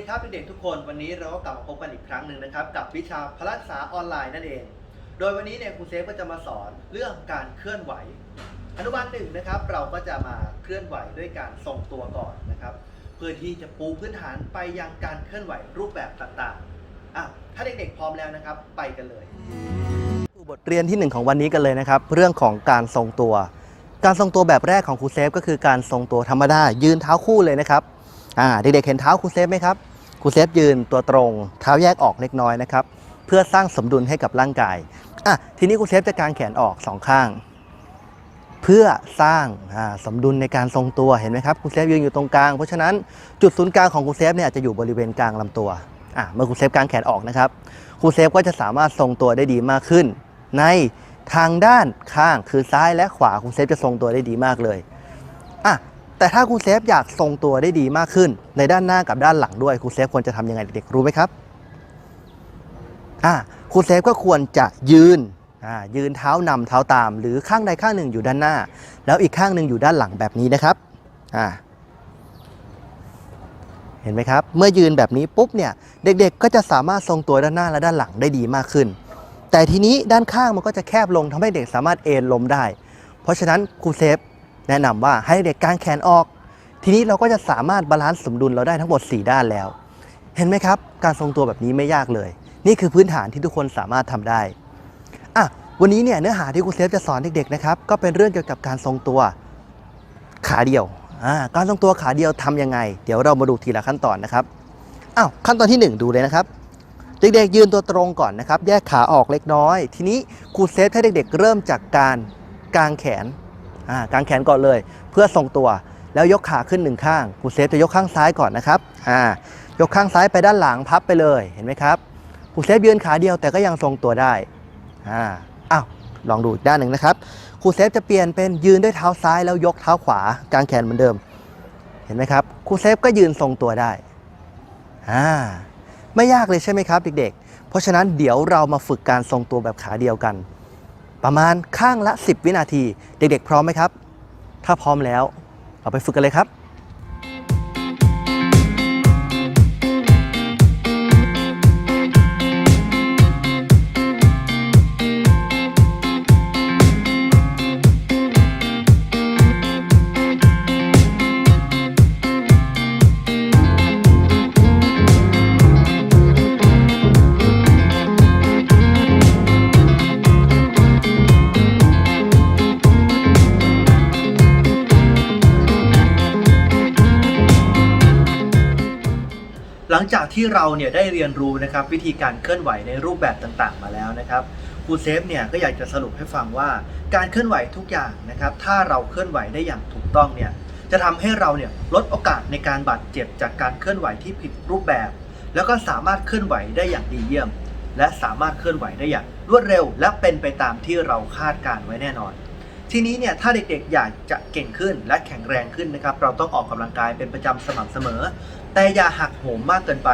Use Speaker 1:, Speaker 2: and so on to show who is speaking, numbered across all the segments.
Speaker 1: ดีครับเด็กๆทุกคนวันนี้เราก็กลับมาพบกันอีกครั้งหนึ่งนะครับ กับวิชาพละศึกษาออนไลน์นั่นเอง โดยวันนี้เนี่ยครูเซฟก็จะมาสอนเรื่องการเคลื่อนไหว อนุบาลหนึ่งนะครับ เราก็จะมาเคลื่อนไหวด้วยการทรงตัวก่อนนะครับ เพื่อที่จะปูพื้นฐานไปยังการเคลื่อนไหวรูปแบบต่างๆอะถ้าเด็กๆพร้อมแล้วนะครับ ไปกันเลยบทเรียนที่หนึ่งของวันนี้กันเลยนะครับ เรื่องของการทรงตัว การทรงตัวแบบแรกของครูเซฟก็คือการทรงตัวธรรมดายืนเท้าคู่เลยนะครับอ่าเด็กๆเห็นเท้าครูเซฟไหมครับ ครูเซฟยืนตัวตรงเท้าแยกออกเล็กน้อยนะครับ เพื่อสร้างสมดุลให้กับร่างกายอะทีนี้ครูเซฟจะกางแขนออกสองข้าง เพื่อสร้างสมดุลในการทรงตัวเห็นไหมครับครูเซฟยืนอยู่ตรงกลาง เพราะฉะนั้นจุดศูนย์กลางของครูเซฟเนี่ยจะอยู่บริเวณกลางลำตัวอะเมื่อครูเซฟกางแขนออกนะครับครูเซฟก็จะสามารถทรงตัวได้ดีมากขึ้น ในทางด้านข้างคือซ้ายและขวาครูเซฟจะทรงตัวได้ดีมากเลยอะ แต่ถ้าครูเซฟอยากทรงตัวได้ดีมากขึ้น ในด้านหน้ากับด้านหลังด้วยครูเซฟควรจะทำยังไงเด็กๆรู้ไหมครับอะครูเซฟก็ควรจะยืนอ่ายืนเท้านำเท้าตาม หรือข้างใดข้างหนึ่งอยู่ด้านหน้า แล้วอีกข้างหนึ่งอยู่ด้านหลังแบบนี้นะครับอ่าเห็นไหมครับ เมื่อยืนแบบนี้ปุ๊บเนี่ยเด็กๆ ก็จะสามารถทรงตัวด้านหน้าและด้านหลังได้ดีมากขึ้น แต่ทีนี้ด้านข้างมันก็จะแคบลงทำให้เด็กสามารถเอนลมได้ เพราะฉะนั้นครูเซฟ แนะนำว่าให้เด็กกางแขนออก ทีนี้เราก็จะสามารถบาลานซ์สมดุลเราได้ทั้งหมด 4 ด้านแล้ว เห็นไหมครับ การทรงตัวแบบนี้ไม่ยากเลย นี่คือพื้นฐานที่ทุกคนสามารถทำได้อะวันนี้เนี่ยเนื้อหาที่ครูเซฟจะสอนเด็กๆนะครับก็เป็นเรื่องเกี่ยวกับการทรงตัวขาเดียวอ่าการทรงตัวขาเดียวทำยังไง เดี๋ยวเรามาดูทีละขั้นตอนนะครับอ้าวขั้นตอนที่หนึ่งดูเลยนะครับ เด็กๆยืนตัวตรงก่อนนะครับ แยกขาออกเล็กน้อย ทีนี้ครูเซฟให้เด็กๆ เริ่มจากการกางแขน กางแขนก่อนเลย เพื่อทรงตัว แล้วยกขาขึ้นหนึ่งข้างครูเซฟจะยกข้างซ้ายก่อนนะครับอ่ายกข้างซ้ายไปด้านหลังพับไปเลยเห็นไหมครับครูเซฟยืนขาเดียวแต่ก็ยังทรงตัวได้อ่าอ้าวลองดูอีกด้านหนึ่งนะครับครูเซฟจะเปลี่ยนเป็นยืนด้วยเท้าซ้ายแล้วยกเท้าขวากางแขนเหมือนเดิม เห็นไหมครับครูเซฟก็ยืนทรงตัวได้อ่าไม่ยากเลยใช่ไหมครับเด็กๆ เพราะฉะนั้นเดี๋ยวเรามาฝึกการทรงตัวแบบขาเดียวกัน ประมาณข้างละ 10 วินาที เด็กๆ พร้อมไหมครับ ถ้าพร้อมแล้ว เราไปฝึกกันเลยครับ หลังจากที่เราเนี่ยได้เรียนรู้นะครับวิธีการเคลื่อนไหวในรูปแบบต่างๆ มาแล้วนะครับครูเซฟเนี่ยก็อยากจะสรุปให้ฟังว่าการเคลื่อนไหวทุกอย่างนะครับถ้าเราเคลื่อนไหวได้อย่างถูกต้องเนี่ยจะทำให้เราเนี่ยลดโอกาสในการบาดเจ็บจากการเคลื่อนไหวที่ผิดรูปแบบ แล้วก็สามารถเคลื่อนไหวได้อย่างดีเยี่ยม และสามารถเคลื่อนไหวได้อย่างรวดเร็ว และเป็นไปตามที่เราคาดการไว้แน่นอน ทีนี้เนี่ยถ้าเด็กๆ อยากจะเก่งขึ้นและแข็งแรงขึ้นนะครับ เราต้องออกกำลังกายเป็นประจำสม่ำเสมอ แต่อย่าหักโหมมากเกินไป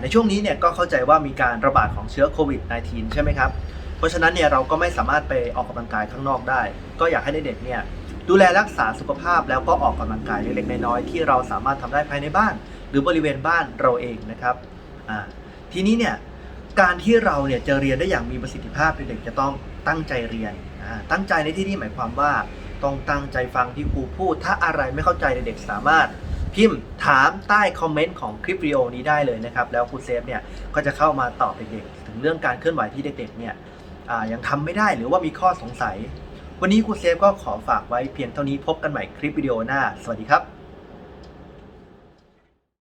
Speaker 1: ในช่วงนี้เนี่ยก็เข้าใจว่ามีการระบาดของเชื้อโควิด -19 ใช่ไหมครับ เพราะฉะนั้นเนี่ยเราก็ไม่สามารถไปออกกำลังกายข้างนอกได้ ก็อยากให้เด็กๆเนี่ยดูแลรักษาสุขภาพแล้วก็ออกกำลังกายเล็กๆน้อยๆที่เราสามารถทำได้ภายในบ้าน หรือบริเวณบ้านเราเองนะครับทีนี้เนี่ยการที่เราเนี่ยจะเรียนได้อย่างมีประสิทธิภาพเด็กๆจะต้องตั้งใจเรียน ตั้งใจในที่นี้หมายความว่า ต้องตั้งใจฟังที่ครูพูด ถ้าอะไรไม่เข้าใจเด็กๆสามารถพิมพ์ถามใต้คอมเมนต์ของคลิปวิดีโอนี้ได้เลยนะครับ แล้วครูเซฟเนี่ยก็จะเข้ามาตอบเด็กๆถึงเรื่องการเคลื่อนไหวที่เด็กๆเนี่ยยังทำไม่ได้หรือว่ามีข้อสงสัย วันนี้ครูเซฟก็ขอฝากไว้เพียงเท่านี้พบกันใหม่คลิปวิดีโอหน้า สวัสดีครับ